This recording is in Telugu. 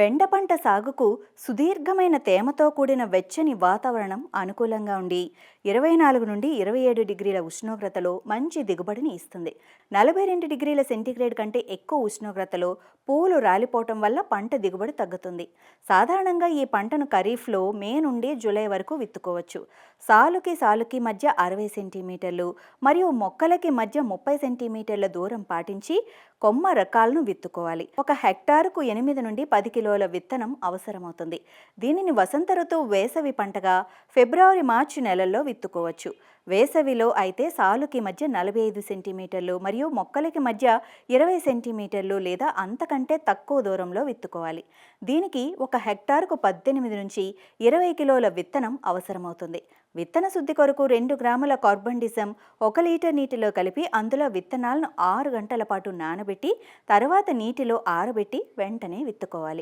బెండ పంట సాగుకు సుదీర్ఘమైన తేమతో కూడిన వెచ్చని వాతావరణం అనుకూలంగా ఉండి ఇరవై నాలుగు నుండి ఇరవై ఏడు డిగ్రీల ఉష్ణోగ్రతలో మంచి దిగుబడిని ఇస్తుంది. నలభై రెండు డిగ్రీల సెంటీగ్రేడ్ కంటే ఎక్కువ ఉష్ణోగ్రతలో పూలు రాలిపోవటం వల్ల పంట దిగుబడి తగ్గుతుంది. సాధారణంగా ఈ పంటను ఖరీఫ్లో మే నుండి జూలై వరకు విత్తుకోవచ్చు. సాలుకి సాలుకి మధ్య అరవై సెంటీమీటర్లు మరియు మొక్కలకి మధ్య ముప్పై సెంటీమీటర్ల దూరం పాటించి కొమ్మ రకాలను విత్తుకోవాలి. ఒక హెక్టారుకు ఎనిమిది నుండి పది కిలోల విత్తనం అవసరమవుతుంది. దీనిని వసంత ఋతువు వేసవి పంటగా ఫిబ్రవరి మార్చి నెలల్లో విత్తుకోవచ్చు. వేసవిలో అయితే సాలుకి మధ్య నలభై ఐదు సెంటీమీటర్లు మరియు మొక్కలకి మధ్య ఇరవై సెంటీమీటర్లు లేదా అంతకంటే తక్కువ దూరంలో విత్తుకోవాలి. దీనికి ఒక హెక్టార్కు పద్దెనిమిది నుంచి ఇరవై కిలోల విత్తనం అవసరమవుతుంది. విత్తన శుద్ధి కొరకు రెండు గ్రాముల కార్బండిజం ఒక లీటర్ నీటిలో కలిపి అందులో విత్తనాలను ఆరు గంటల పాటు నానబెట్టి తర్వాత నీటిలో ఆరబెట్టి వెంటనే విత్తుకోవాలి.